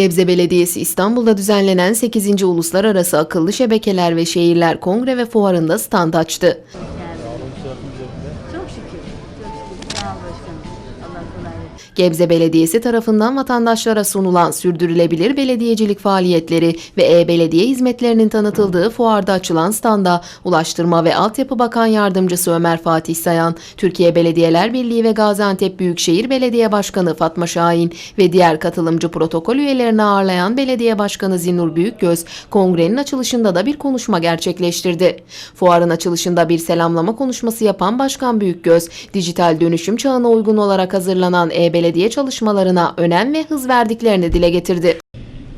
Gebze Belediyesi İstanbul'da düzenlenen 8. Uluslararası Akıllı Şebekeler ve Şehirler Kongre ve Fuarı'nda stand açtı. Çok şükür. Çok şükür. Sağ ol başkanım. Allah kolaylık versin. Gebze Belediyesi tarafından vatandaşlara sunulan sürdürülebilir belediyecilik faaliyetleri ve e-belediye hizmetlerinin tanıtıldığı fuarda açılan standa Ulaştırma ve Altyapı Bakan Yardımcısı Ömer Fatih Sayan, Türkiye Belediyeler Birliği ve Gaziantep Büyükşehir Belediye Başkanı Fatma Şahin ve diğer katılımcı protokol üyelerini ağırlayan Belediye Başkanı Zinur Büyükgöz, kongrenin açılışında da bir konuşma gerçekleştirdi. Fuarın açılışında bir selamlama konuşması yapan Başkan Büyükgöz, dijital dönüşüm çağına uygun olarak hazırlanan e-belediye çalışmalarına önem ve hız verdiklerini dile getirdi.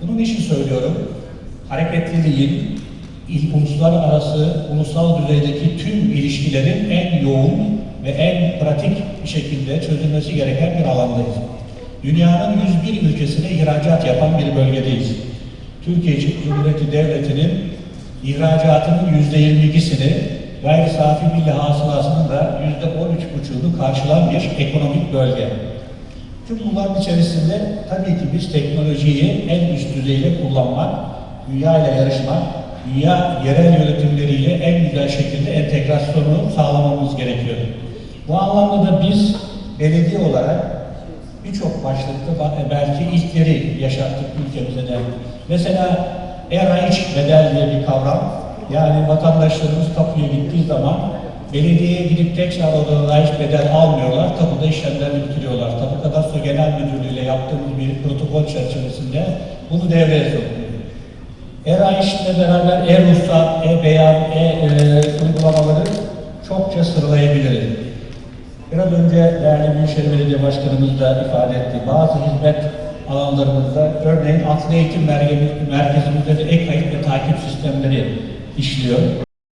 Bunun için söylüyorum, hareketliliğin il- uluslararası, ulusal düzeydeki tüm ilişkilerin en yoğun ve en pratik bir şekilde çözülmesi gereken bir alandayız. Dünyanın 101 ülkesine ihracat yapan bir bölgedeyiz. Türkiye Cumhuriyeti Devleti'nin ihracatının %22'sini gayri safi milli hasılasının da %13,5'unu karşılan bir ekonomik bölge. Tüm bunların içerisinde tabii ki biz teknolojiyi en üst düzeyde kullanmak, dünya ile yarışmak, dünya yerel yönetimleriyle en güzel şekilde entegrasyonu sağlamamız gerekiyor. Bu anlamda da biz belediye olarak birçok başlıkta ba- belki ilkleri yaşattık ülkemize de. Mesela e-raiç bedel diye bir kavram. Yani vatandaşlarımız kapıya gittiği zaman belediyeye gidip tekrar o raiç bedel almıyorlar. Tapuda işlemlerini bitiriyorlar. Tapu Kadastro Genel Müdürlüğü ile yaptığımız bir protokol çerçevesinde bunu devreye soktuk. E-raiçle beraber e-ruhsat, e-beyan, e-uygulamaları çokça sıralayabiliriz. Biraz önce değerli Büyükşehir Belediye Başkanımız da ifade etti. Bazı hizmet alanlarımızda, örneğin atlı eğitim merkezi- merkezimizde işliyor.